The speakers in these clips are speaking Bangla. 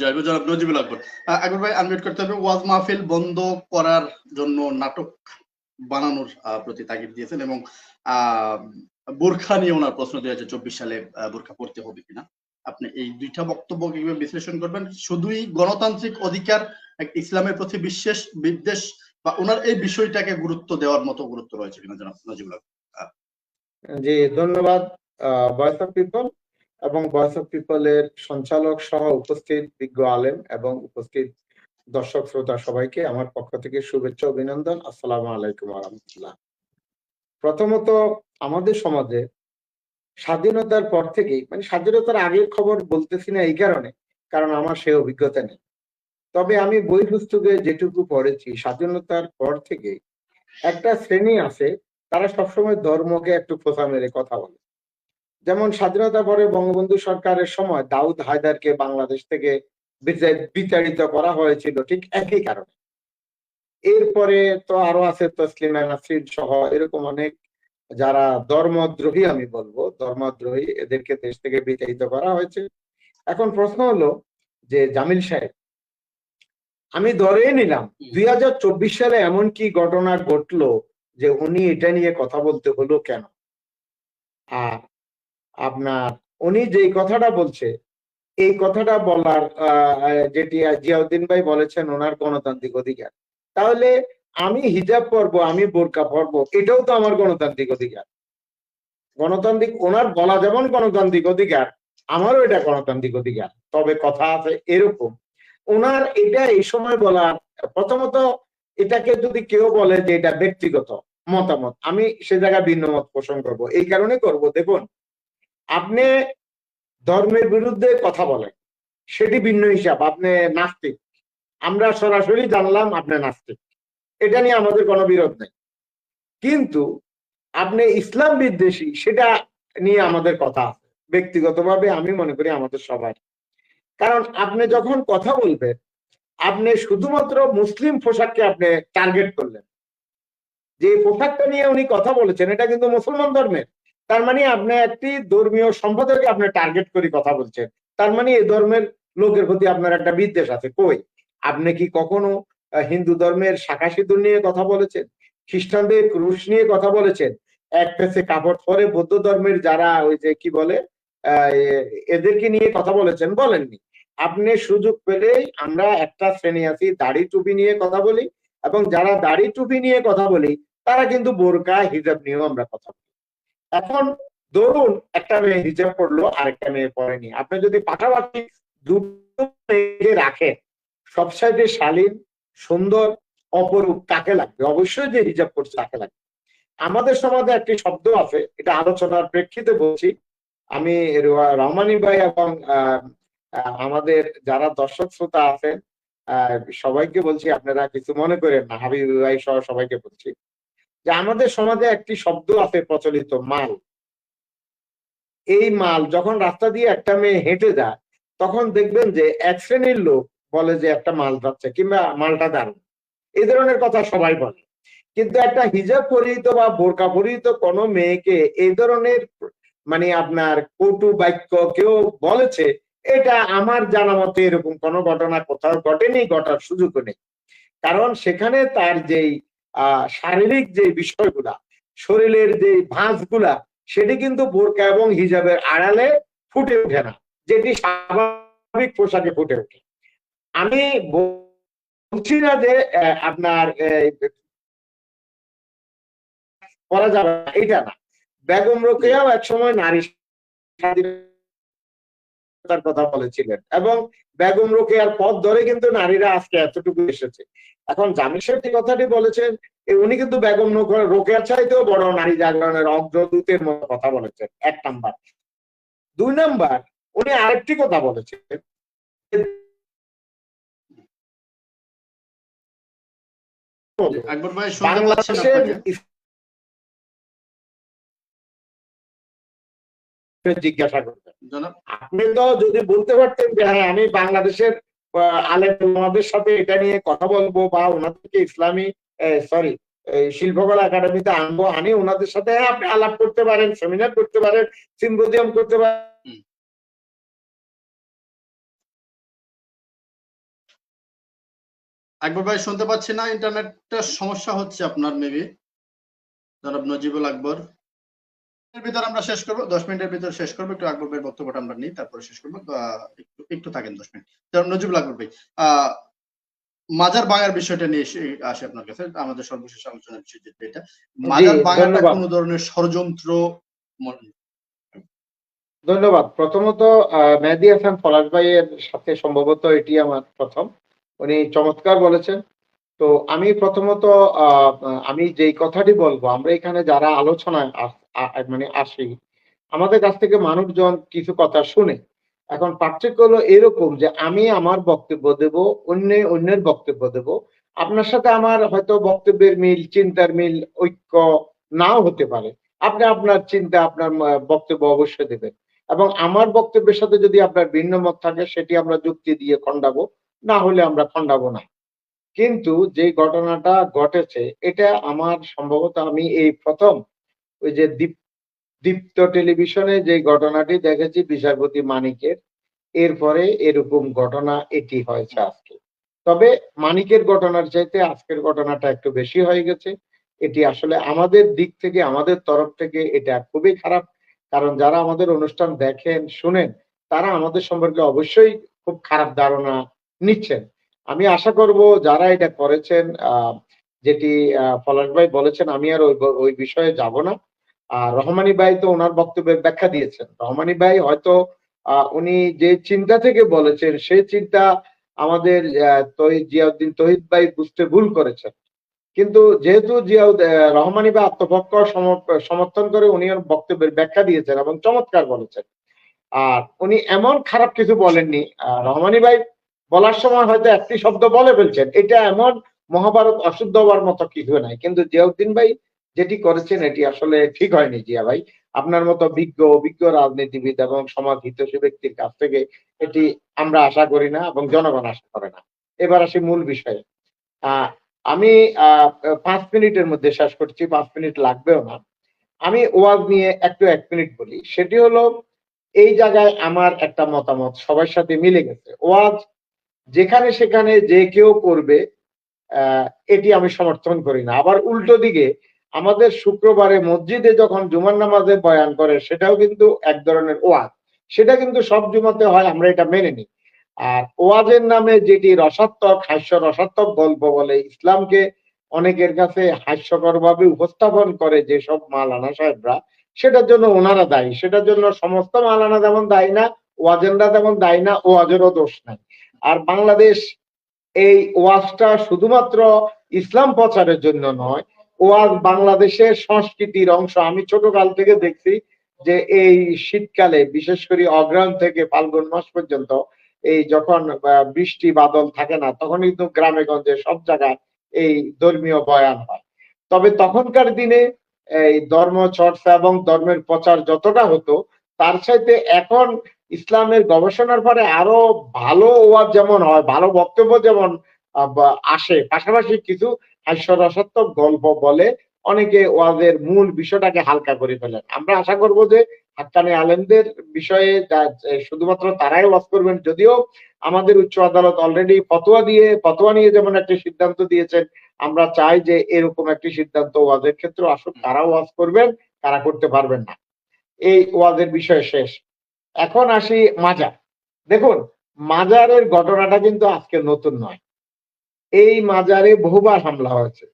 যাইব জনাব নজিবুল আকবর আকবর ভাই আনমিউট করতে হবে। ওয়াজ মাহফিল বন্ধ করার জন্য নাটক বানানোর প্রতি তাগিদ দিয়েছেন এবং বোরখা নিয়ে ওনার প্রশ্ন দুই হাজার চব্বিশ সালে বোরখা পড়তে হবে কিনা। আপনি এই দুইটা বক্তব্য কীভাবে বিশ্লেষণ করবেন? শুধুই গণতান্ত্রিক অধিকার এক ইসলামের প্রতি বিশ্বাস বিদ্বেষ বা ওনার এই বিষয়টাকে গুরুত্ব দেওয়ার মতো গুরুত্ব রয়েছে কিনা জনাব নজিবুল আকবর জি ধন্যবাদ ভয়েস অফ পিপল এবং ভয়েস অফ পিপলের সঞ্চালক সহ উপস্থিত বিজ্ঞ আলেম এবং উপস্থিত দর্শক শ্রোতা সবাইকে আমার পক্ষ থেকে শুভেচ্ছা অভিনন্দন। আসসালামু আলাইকুম রহমতুল্লাহ। প্রথমত আমাদের সমাজে স্বাধীনতার পর থেকেই মানে স্বাধীনতার আগের খবর বলতেছি না এই কারণে, কারণ আমার সে অভিজ্ঞতা নেই। তবে আমি বই পুস্তকে যেটুকু পড়েছি, স্বাধীনতার পর থেকে একটা শ্রেণি আছে, তারা সবসময় ধর্মকে একটু খোঁচা মেরে কথা বলে। যেমন স্বাধীনতা পরে বঙ্গবন্ধু সরকারের সময় দাউদ হায়দারকে বাংলাদেশ থেকে বিতাড়ি- বিতাড়িত করা হয়েছিল ঠিক একই কারণে। এরপরে তো আরও আছে তসলিমা নাসরিন সহ এরকম অনেক যারা ধর্মদ্রোহী আমি বলব ধর্মদ্রোহী এদেরকে দেশ থেকে বিতাড়িত করা হয়েছে। এখন প্রশ্ন হলো যে জামিল সাহেব আমি ধরেই নিলাম দুই হাজার চব্বিশ সালে এমন কি ঘটনা ঘটলো যে উনি এটা নিয়ে কথা বলতে হলো কেন? আর আপনার, উনি যেই কথাটা বলছে, এই কথাটা বলার যেটি জিয়াউদ্দিন ভাই বলেছেন, ওনার গণতান্ত্রিক অধিকার। তাহলে আমি হিজাব পরবো, আমি বোরকা পরবো, এটাও তো আমার গণতান্ত্রিক অধিকার। গণতান্ত্রিক, ওনার বলা যেমন গণতান্ত্রিক অধিকার, আমারও এটা গণতান্ত্রিক অধিকার, তবে কথা আছে এরকম। ওনার এটা এই সময় বলা প্রথমত এটাকে যদি কেউ বলে যে এটা ব্যক্তিগত মতামত, আমি সে জায়গায় ভিন্ন মত পোষণ করব, এই কারণে করব, দেখুন। আপনি ধর্মের বিরুদ্ধে কথা বলেন। সেটি ভিন্ন হিসাব, আপনি নাস্তিক। আমরা সরাসরি জানলাম আপনি নাস্তিক। এটা নিয়ে আমাদের কোনো বিরোধ নেই। কিন্তু আপনি ইসলাম বিদ্বেষী, সেটা নিয়ে আমাদের কথা আছে। ব্যক্তিগতভাবে আমি মনে করি আমাদের সবার। কারণ আপনি যখন কথা বলবেন, আপনি শুধুমাত্র মুসলিম পোশাককে আপনি টার্গেট করলেন। যে পোশাকটা নিয়ে উনি কথা বলেছেন, এটা কিন্তু মুসলমান ধর্মের। তার মানে আপনি একটি ধর্মীয় সম্প্রদায়কে আপনি টার্গেট করে কথা বলছেন। তার মানে এই ধর্মের লোকের প্রতি আপনার একটা বিদ্বেষ আছে। কই? আপনি কি কখনো হিন্দু ধর্মের শাখা সিঁদুর নিয়ে কথা বলেছেন? খ্রিস্টানদের ক্রুশ নিয়ে কথা বলেছেন? এক পেছে কাপড় পরে বৌদ্ধ ধর্মের যারা ওই যে কি বলে এদেরকে নিয়ে কথা বলেছেন, বলেননি। আপনি সুযোগ পেলেই আমরা একটা শ্রেণি আছি, দাড়ি টুপি নিয়ে কথা বলি এবং যারা দাড়ি টুপি নিয়ে কথা বলি, তারা কিন্তু বোরকা, হিজাব নিয়েও আমরা কথা বলি। এখন ধরুন একটা মেয়ে হিজাব পড়ল আরেকটা মেয়ে পড়েনি। আপনি যদি পাশাপাশি দুটো মেয়েকে রাখেন সবসাইডে শালীন, সুন্দর, অপরূপ কাকে লাগবে? অবশ্যই যে হিজাব পড়ছে তাকে লাগবে। আমাদের সমাজে একটি শব্দ আছে, এটা আলোচনার প্রেক্ষিতে বলছি। আমি রহমানী ভাই এবং আমাদের যারা দর্শক শ্রোতা আছেন সবাইকে বলছি, আপনারা কিছু মনে করেন না হাবিব ভাই সহ সবাইকে বলছি। যে আমাদের সমাজে একটি শব্দ আছে প্রচলিত, মাল। এই মাল যখন রাস্তা দিয়ে একটা মেয়ে হেঁটে যায়, তখন দেখবেন যে এক শ্রেণির লোক বলে যে একটা মাল যাচ্ছে কিংবা মালটা দারুণ এই ধরনের কথা সবাই বলে। কিন্তু একটা হিজাব পরিহিত বা বোরকা পরিহিত কোনো মেয়েকে এই ধরনের মানে আপনার কটু বাক্য কেউ বলেছে, এটা আমার জানা মতে এরকম কোনো ঘটনা কোথাও ঘটেনি, ঘটার সুযোগও নেই। কারণ সেখানে তার যেই শারীরিক যে বিষয়গুলা, শরীরের যে ভাঁজগুলা, সেটি কিন্তু বোরকা এবং হিজাবের আড়ালে ফুটে ওঠে না, যেটি স্বাভাবিক পোশাকে ফুটে ওঠে। আমি বলছি না যে আপনার করা যাবে এটা না। বেগম রোকেয়াও এক সময় নারী স্বাধীনতার কথা বলেছিলেন এবং বেগম রোকেয়ার পথ ধরে কিন্তু নারীরা আজকে এতটুকু এসেছে। এখন জামিল সাহেব যে কথাটি বলেছেন উনি কিন্তু বেগম রোকে- রোকেয়ার চাইতেও বড় নারী জাগরণের অগ্রদূতের মতো কথা বলেছেন এক নাম্বার। দুই নাম্বার উনি আরেকটি কথা বলেছেন বাংলাদেশের জিজ্ঞাসা করবেন। আপনি তো যদি বলতে পারতেন যে হ্যাঁ আমি বাংলাদেশের আহ, আলেম সাথে এটা নিয়ে কথা বলব বা ওনাদেরকে ইসলামী সরি শিল্পকলা একাডেমিতে আনব আনি ওনাদের সাথে হ্যাঁ, আপনি আলাপ করতে পারেন সেমিনার করতে পারেন সিম্পোজিয়াম করতে পারেন। আকবর ভাই শুনতে পাচ্ছি না ইন্টারনেটটা সমস্যা হচ্ছে আপনার মেবি জনাব নজিবুল আকবর। ভিতর আমরা শেষ করব দশ মিনিটের ভিতর শেষ করব একটু আকবর বক্তব্যটা আমরা নিই তারপরে শেষ করব। একটু একটু থাকেন দশ মিনিট। নজিবুল আকবর ভাই মাজার ভাঙার বিষয়টা নিয়ে আসে আপনার কাছে আমাদের সর্বশেষ আলোচনার বিষয় যেটা মাজার ভাঙাটা ধন্যবাদ। কোনো ধরনের ষড়যন্ত্র ধন্যবাদ। প্রথমত মেহেদী হাসান পলাশ ভাইয়ের সাথে সম্ভবত এটি আমার প্রথম। উনি চমৎকার বলেছেন। তো আমি প্রথমত আহ, আমি যেই কথাটি বলব আমরা এখানে যারা আলোচনায় মানে আসি আমাদের কাছ থেকে মানুষজন কিছু কথা শুনে এখন পার্থক্য হলো এরকম যে আমি আমার বক্তব্য দেব, অন্য, অন্যের বক্তব্য দেব। আপনার সাথে আমার হয়তো বক্তব্যের মিল, চিন্তার মিল, ঐক্য নাও হতে পারে। আপনি আপনার চিন্তা, আপনার বক্তব্য অবশ্যই দেবেন। এবং আমার বক্তব্যের সাথে যদি আপনার ভিন্ন মত থাকে, সেটি আমরা যুক্তি দিয়ে খণ্ডাবো, না হলে আমরা খণ্ডাবো না। কিন্তু যে ঘটনাটা ঘটেছে, এটা আমার সম্ভবত আমি এই প্রথম ওই যে দীপ, দীপ্ত টেলিভিশনে যে ঘটনাটি দেখেছি বিচারপতি মানিকের, এরপরে এরকম ঘটনা এটি হয়েছে আজকে। তবে মানিকের ঘটনার চাইতে আজকের ঘটনাটা একটু বেশি হয়ে গেছে। এটি আসলে আমাদের দিক থেকে, আমাদের তরফ থেকে এটা খুবই খারাপ। কারণ যারা আমাদের অনুষ্ঠান দেখেন, শুনেন, তারা আমাদের সম্পর্কে অবশ্যই খুব খারাপ ধারণা নিচ্ছেন। আমি আশা করব যারা এটা করেছেন যেটি পলাশ ভাই বলেছেন, আমি আর ওই বিষয়ে যাব না। আর রহমানী ভাই তো ওনার বক্তব্যের ব্যাখ্যা দিয়েছেন। রহমানী ভাই হয়তো উনি যে চিন্তা থেকে বলেছেন, সেই চিন্তা আমাদের জিয়াউদ্দিন তহিদ ভাই বুঝতে ভুল করেছেন। কিন্তু যেহেতু রহমানী ভাই আত্মপক্ষ সমর্থন করে উনি বক্তব্যের ব্যাখ্যা দিয়েছেন এবং চমৎকার বলেছেন। আর উনি এমন খারাপ কিছু বলেননি রহমানী ভাই বলার সময় হয়তো একটি শব্দ বলে ফেলছেন, এটা এমন মহাভারত অশুদ্ধ হওয়ার মতো কিছু নাই। কিন্তু জিয়াউদ্দিন ভাই যেটি করেছেন, এটি আসলে ঠিক হয়নি জিয়া ভাই। আপনার মতো বিজ্ঞ, অভিজ্ঞ রাজনীতিবিদ এবং সমাজ হিতৈষী ব্যক্তির কাছ থেকে এটি আমরা আশা করি না এবং জনগণ আশা করে না। এবার আসি মূল বিষয়ে। আমি পাঁচ মিনিটের মধ্যে শেষ করছি, পাঁচ মিনিট লাগবেও না। আমি ওয়াজ নিয়ে একটু এক মিনিট বলি। সেটি হলো, এই জায়গায় আমার একটা মতামত সবার সাথে মিলে গেছে। ওয়াজ যেখানে সেখানে যে কেউ করবে এটি আমি সমর্থন করি না। আবার উল্টো দিকে আমাদের শুক্রবারে মসজিদে যখন জুমার নামাজে বয়ান করে, সেটাও কিন্তু এক ধরনের ওয়াজ। সেটা কিন্তু সব জুমাতে হয়, আমরা এটা মেনে নিই। আর ওয়াজের নামে যেটি রসাত্মক হাস্য রসাত্মক গল্প বলে, ইসলামকে অনেকের কাছে হাস্যকর ভাবে উপস্থাপন করে যেসব মালানা সাহেবরা, সেটার জন্য ওনারা দায়ী। সেটার জন্য সমস্ত মালানা যেমন দায়ী না, ওয়াজেনরা তেমন দায়ী না, ওয়াজেরও দোষ নাই। আর বাংলাদেশ এই ওয়াজটা শুধুমাত্র ইসলাম প্রচারের জন্য নয় ওয়াজ বাংলাদেশের সংস্কৃতির অংশ। আমি ছোট কাল থেকে দেখছি যে এই শীতকালে, বিশেষ করে অগ্রায়ণ থেকে ফাল্গুন মাস পর্যন্ত, এই যখন বৃষ্টি বাদল থাকে না তখন কিন্তু গ্রামে গঞ্জে সব জায়গায় এই ধর্মীয় বয়ান হয়। তবে তখনকার দিনে এই ধর্ম, চর্চা এবং ধর্মের প্রচার যতটা হতো, তার সাথে এখন ইসলামের গবেষণার পরে আরও ভালো ওয়াজ যেমন হয়, ভালো বক্তব্য যেমন আসে। পাশাপাশি কিছু হাস্যরসাত্মক গল্প বলে অনেকে ওয়াজের মূল বিষয়টাকে হালকা করে ফেলেন। আমরা আশা করব যে হাক্কানি আলেমদের বিষয়ে শুধুমাত্র তারাই ওয়াজ করবেন। যদিও আমাদের উচ্চ আদালত অলরেডি ফতোয়া দিয়ে, ফতোয়া নিয়ে যেমন একটি সিদ্ধান্ত দিয়েছেন, আমরা চাই যে এরকম একটি সিদ্ধান্ত ওয়াজের ক্ষেত্রে আসুক তারা ওয়াজ করবেন, তারা করতে পারবেন না। এই ওয়াজের বিষয় শেষ। এখন আসি মাজার। দেখুন, মাজারের ঘটনাটা কিন্তু আজকে নতুন নয়। এই মাজারে বহুবার হামলা হয়েছে।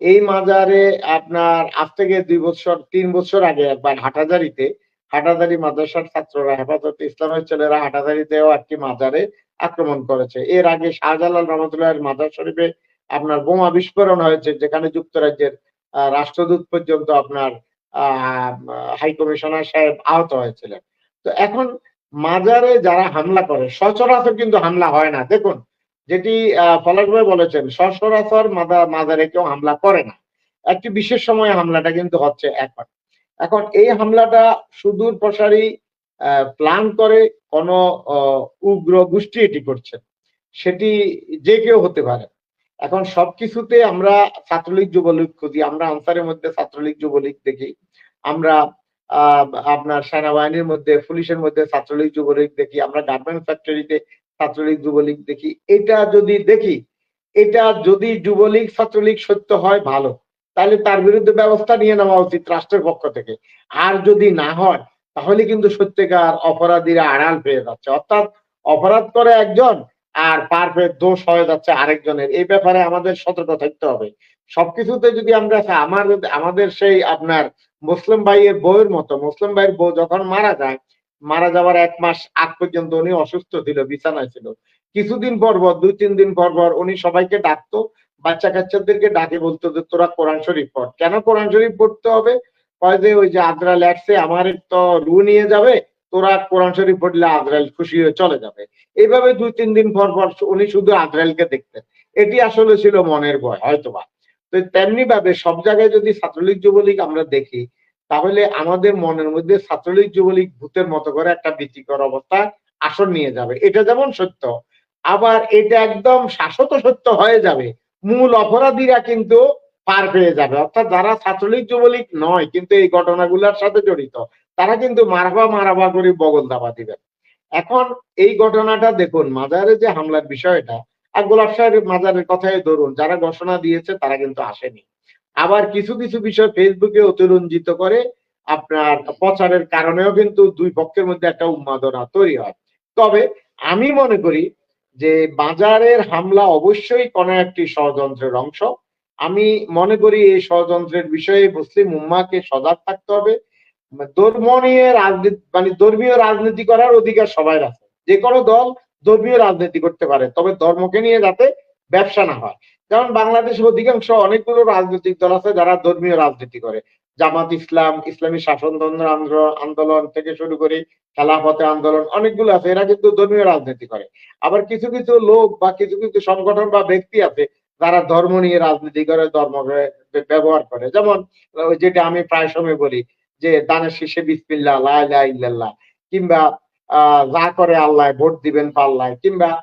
এই মাজারে আপনার আজ থেকে দুই বছর, তিন বছর আগে একবার হাটাজারিতে হাটাজারি মাদ্রাসার ছাত্ররা, হেফাজত ইসলামের ছেলেরা হাটাজারিতেও একটি মাজারে আক্রমণ করেছে। এর আগে শাহজালাল রহমতুল্লাহ মাজার শরীফে আপনার বোমা বিস্ফোরণ হয়েছে, যেখানে যুক্তরাজ্যের রাষ্ট্রদূত পর্যন্ত আপনার হাই কমিশনার সাহেব আহত হয়েছিলেন। তো এখন মাজারে যারা হামলা করে, সচরাচর কিন্তু হামলা হয় না। দেখুন যেটি পলাশ ভাই বলেছেন, সচরাচর মাদা- মাজারে কেউ হামলা করে না। একটি বিশেষ সময়ে হামলাটা কিন্তু হচ্ছে এখন। এখন এই হামলাটা সুদূর প্রসারী প্ল্যান করে কোন উগ্র গোষ্ঠী এটি করছে। সেটি যে কেউ হতে পারে। এখন সবকিছুতে আমরা ছাত্রলীগ, যুবলীগ খুঁজি, আমরা আনসারের মধ্যে ছাত্রলীগ, যুবলীগ দেখি। আমরা আপনার সেনাবাহিনীর মধ্যে, পুলিশের মধ্যে ছাত্রলীগ, যুবলীগ দেখি। আমরা গার্মেন্টস ফ্যাক্টরিতে ছাত্রলীগ, যুবলীগ দেখি। এটা যদি দেখি, এটা যদি যুবলীগ, ছাত্রলীগ সত্য হয়, ভালো। তাহলে তার বিরুদ্ধে ব্যবস্থা নিয়ে নেওয়া উচিত রাষ্ট্রের পক্ষ থেকে। আর যদি না হয়, তাহলে কিন্তু সত্যিকার অপরাধীরা আড়াল পেয়ে যাচ্ছে। অর্থাৎ অপরাধ করে একজন আর পার পেয়ে দোষ হয়ে যাচ্ছে আরেকজনের। এই ব্যাপারে আমাদের সতর্ক থাকতে হবে। সবকিছুতে যদি আমরা আমার আমাদের সেই আপনার মুসলিম ভাইয়ের বউয়ের মতো মুসলিম ভাইয়ের বউ যখন মারা যায় মারা যাওয়ার এক মাস আগ পর্যন্ত উনি অসুস্থ ছিল, বিছানায় ছিল। কিছুদিন পর পর, দুই, তিন দিন পর পর উনি সবাইকে ডাকতো, বাচ্চা কাচ্চাদেরকে ডাকে বলতো যে, তোরা কোরআন শরীফ পড়। কেন কোরআন শরীফ পড়তে হবে? কয় যে, ওই যে আদ্রা ল্যাটসে আমার তো রু নিয়ে যাবে, তোরা কোরআন শরীফ পড়লে আদ্রাইল খুশি হয়ে চলে যাবে। এইভাবে দুই, তিন দিন পর পর উনি শুধু আদ্রাইলকে দেখতেন। এটি আসলে ছিল মনের ভয়, হয়তোবা। তো তেমনি ভাবে সব জায়গায় যদি ছাত্রলীগ যুবলীগ আমরা দেখি তাহলে আমাদের মনের মধ্যে ছাত্রলীগ, যুবলীগ, ভূতের মতো করে একটা ভীতিকর অবস্থা আসন নিয়ে যাবে। এটা যেমন সত্য, আবার এটা একদম শাশ্বত সত্য হয়ে যাবে। মূল অপরাধীরা কিন্তু পার পেয়ে যাবে। অর্থাৎ যারা ছাত্রলীগ, যুবলীগ নয়, কিন্তু এই ঘটনাগুলোর সাথে জড়িত, তারা কিন্তু মারাবা মারাবা করে বগল দাবা দিবেন এখন এই ঘটনাটা দেখুন, মাজারে যে হামলার বিষয়টা, আর গোলাপ সাহেবের মাজারের কথাই ধরুন, যারা ঘোষণা দিয়েছে তারা কিন্তু আসেনি। আবার কিছু কিছু বিষয় ফেসবুকে অতিরঞ্জিত করে আপনার প্রচারের কারণেও কিন্তু দুই পক্ষের মধ্যে একটা উন্মাদনা তৈরি হয়। তবে আমি মনে করি যে বাজারের হামলা অবশ্যই কোন একটি ষড়যন্ত্রের অংশ। আমি মনে করি এই ষড়যন্ত্রের বিষয়ে মুসলিম উম্মাকে সজাগ থাকতে হবে। ধর্ম নিয়ে রাজনীতি মানে ধর্মীয় রাজনীতি করার অধিকার সবাই আছে। যে কোনো দল ধর্মীয় রাজনীতি করতে পারে, তবে ধর্মকে নিয়ে যাতে ব্যবসা না হয়। যেমন বাংলাদেশের অধিকাংশ অনেকগুলো রাজনৈতিক দল আছে যারা ধর্মীয় রাজনীতি করে। জামাত ইসলাম, ইসলামী শাসনতন্ত্র আন্দোলন থেকে শুরু করে খেলাফতে আন্দোলন অনেকগুলো আছে, এরা কিন্তু ধর্মীয় রাজনীতি করে। আবার কিছু কিছু লোক বা কিছু কিছু সংগঠন বা ব্যক্তি আছে যারা ধর্ম নিয়ে রাজনীতি করে, ধর্ম ব্যবহার করে। যেমন যেটা আমি প্রায় সময় বলি যে, দানের শীষে বিসমিল্লা লাইল্লাহ কিংবা, আহ, যা করে আল্লাহ, ভোট দিবেন পাল্লায়। কিংবা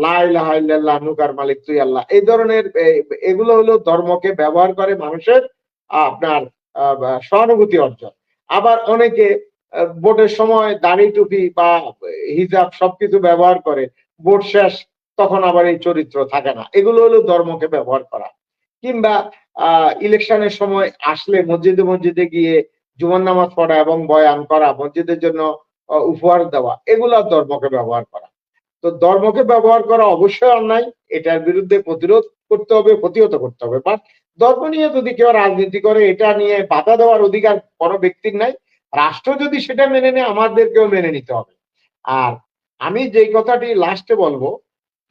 লাইল্লাহ নুকার মালিক, তুই আল্লাহ। এই ধরনের এগুলো হলো ধর্মকে ব্যবহার করে মানুষের আপনার সহানুভূতি অর্জন। আবার অনেকে ভোটের সময় দাড়ি টুপি বা হিজাব সবকিছু ব্যবহার করে, ভোট শেষ, তখন আবার এই চরিত্র থাকে না। এগুলো হলো ধর্মকে ব্যবহার করা। কিংবা, আহ, ইলেকশনের সময় আসলে মসজিদে মসজিদে গিয়ে জুমান নামাজ পড়া এবং বয়ান করা, মসজিদের জন্য উপহার দেওয়া, এগুলা ধর্মকে ব্যবহার করা। তো ধর্মকে ব্যবহার করা অবশ্যই অন্যায়, এটার বিরুদ্ধে প্রতিরোধ করতে হবে, প্রতিহত করতে হবে। বাট ধর্ম নিয়ে যদি কেউ রাজনীতি করে, এটা নিয়ে বাধা দেওয়ার অধিকার কোনো ব্যক্তির নাই। রাষ্ট্র যদি সেটা মেনে নেয়, আমাদেরকেও মেনে নিতে হবে। আর আমি যেই কথাটি লাস্টে বলব,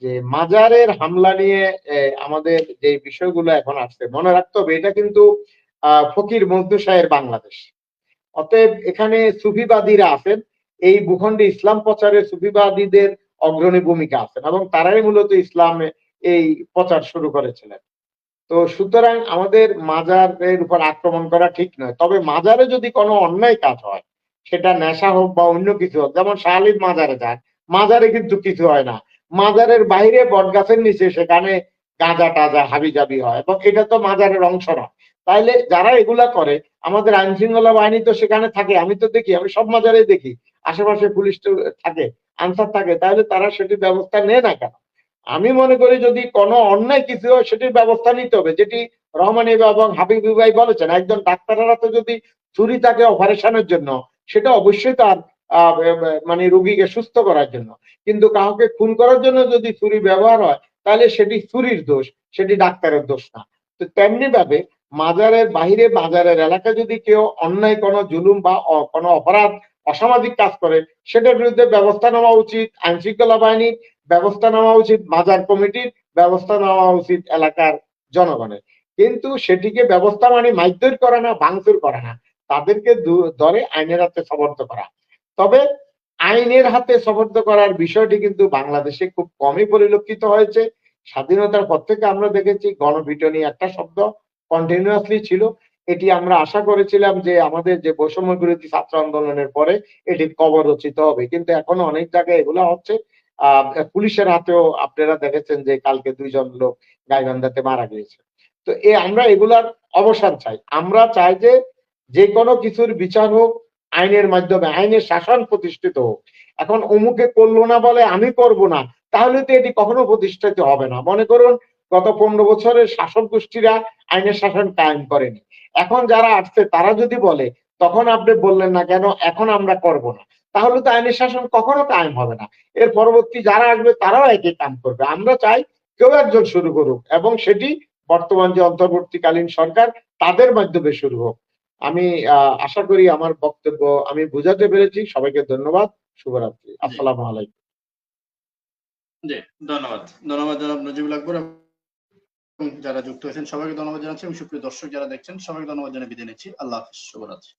যে মাজারের হামলা নিয়ে আমাদের যে বিষয়গুলো এখন আসছে, মনে রাখতে হবে, এটা কিন্তু ফকির মজদু সাহের বাংলাদেশ। অতএব এখানে সুফিবাদীরা আছেন। এই ভূখণ্ডে ইসলাম প্রচারে সুফিবাদীদের অগ্রণী ভূমিকা আছেন এবং তারাই মূলত ইসলামে এই প্রচার শুরু করেছিলেন। তো সুতরাং আমাদের মাজারের উপর আক্রমণ করা ঠিক নয়। তবে মাজারে যদি কোনো অন্যায় কাজ হয়, সেটা নেশা হোক বা অন্য কিছু হোক, যেমন শাহালিদ মাজারে যান, মাজারে কিন্তু কিছু হয় না। মাজারের বাইরে বটগাছের নিচে সেখানে গাঁজা টাজা হাবি জাবি হয় এবং এটা তো মাজারের অংশ নয়। তাইলে যারা এগুলা করে, আমাদের আইন শৃঙ্খলা বাহিনী তো সেখানে থাকে, আমি তো দেখি, আমি সব মাজারে দেখি। আশেপাশে পুলিশ থাকে, আনসার থাকে, তাহলে তারা সেটির ব্যবস্থা নেয় না কেন? আমি মনে করি যদি কোনো অন্যায় কিছু হয়, সেটির ব্যবস্থা নিতে হবে, যেটি রহমান এবং হাবিব ভাই বলেছেন, একজন ডাক্তাররা তো যদি ছুরি থাকে অপারেশনের জন্য, সেটা অবশ্যই তার মানে রুগীকে সুস্থ করার জন্য। কিন্তু কাউকে খুন করার জন্য যদি ছুরি ব্যবহার হয়, তাহলে সেটি ছুরির দোষ, সেটি ডাক্তারের দোষ না। তো তেমনি ভাবে মাজারের বাহিরে, মাজারের এলাকায় যদি কেউ অন্যায়, কোনো জুলুম বা কোনো অপরাধ অসামাজিক কাজ করে, সেটার বিরুদ্ধে ব্যবস্থা নেওয়া উচিত আইন শৃঙ্খলা বাহিনীর, ব্যবস্থা নেওয়া উচিত মাজার কমিটির, ব্যবস্থা নেওয়া উচিত এলাকার জনগণের। কিন্তু সেটিকে ব্যবস্থা মানে মাইদুর করা না, ভাঙচুর করা না। তাদেরকে ধরে আইনের হাতে সমর্থ করা। তবে আইনের হাতে সমর্থ করার বিষয়টি কিন্তু বাংলাদেশে খুব কমই পরিলক্ষিত হয়েছে। স্বাধীনতার পর থেকে আমরা দেখেছি গণপিটনি একটা শব্দ কন্টিনিউয়াসলি ছিল। এটি আমরা আশা করেছিলাম যে আমাদের যে বৈষম্য বিরোধী ছাত্র আন্দোলনের পরে এটি কবর রচিত হবে। কিন্তু এখনও অনেক জায়গায় এগুলো হচ্ছে। পুলিশের হাতেও আপনারা দেখেছেন যে কালকে দুইজন লোক গাইবান্ধাতে মারা গিয়েছে। তো এ আমরা এগুলার অবসান চাই। আমরা চাই যে যে কোনো কিছুর বিচার হোক, আইনের মাধ্যমে, আইনের শাসন প্রতিষ্ঠিত হোক। এখন অমুকে করল না বলে আমি করব না, তাহলে তো এটি কখনো প্রতিষ্ঠিত হবে না। মনে করুন গত পনেরো বছরের শাসক গোষ্ঠীরা আইনের শাসন কায়েম করেনি। এখন যারা আসছে, তারা যদি বলে, তখন আপনি বললেন না কেন, এখন আমরা করব না। তাহলে তো আইনের শাসন কখনো কায়েম হবে না। এর পরবর্তী যারা আসবে, তারাও একই কাম করবে। আমরা চাই কেউ একজন শুরু করুক এবং সেটি বর্তমান যে অন্তর্বর্তীকালীন সরকার, তাদের মাধ্যমে শুরু হোক। আমি আশা করি আমার বক্তব্য আমি বুঝাতে পেরেছি। সবাইকে ধন্যবাদ। শুভরাত্রি। আসসালামু আলাইকুম। জি, ধন্যবাদ। ধন্যবাদ জনাব নজিবুল আকবর। যারা যুক্ত হয়েছেন, সবাইকে ধন্যবাদ জানাচ্ছি এবং সুপ্রিয় দর্শক যারা দেখছেন, সবাইকে ধন্যবাদ জানিয়ে বিদায় নিচ্ছি। আল্লাহ হাফিজ, শুভরাত্রি।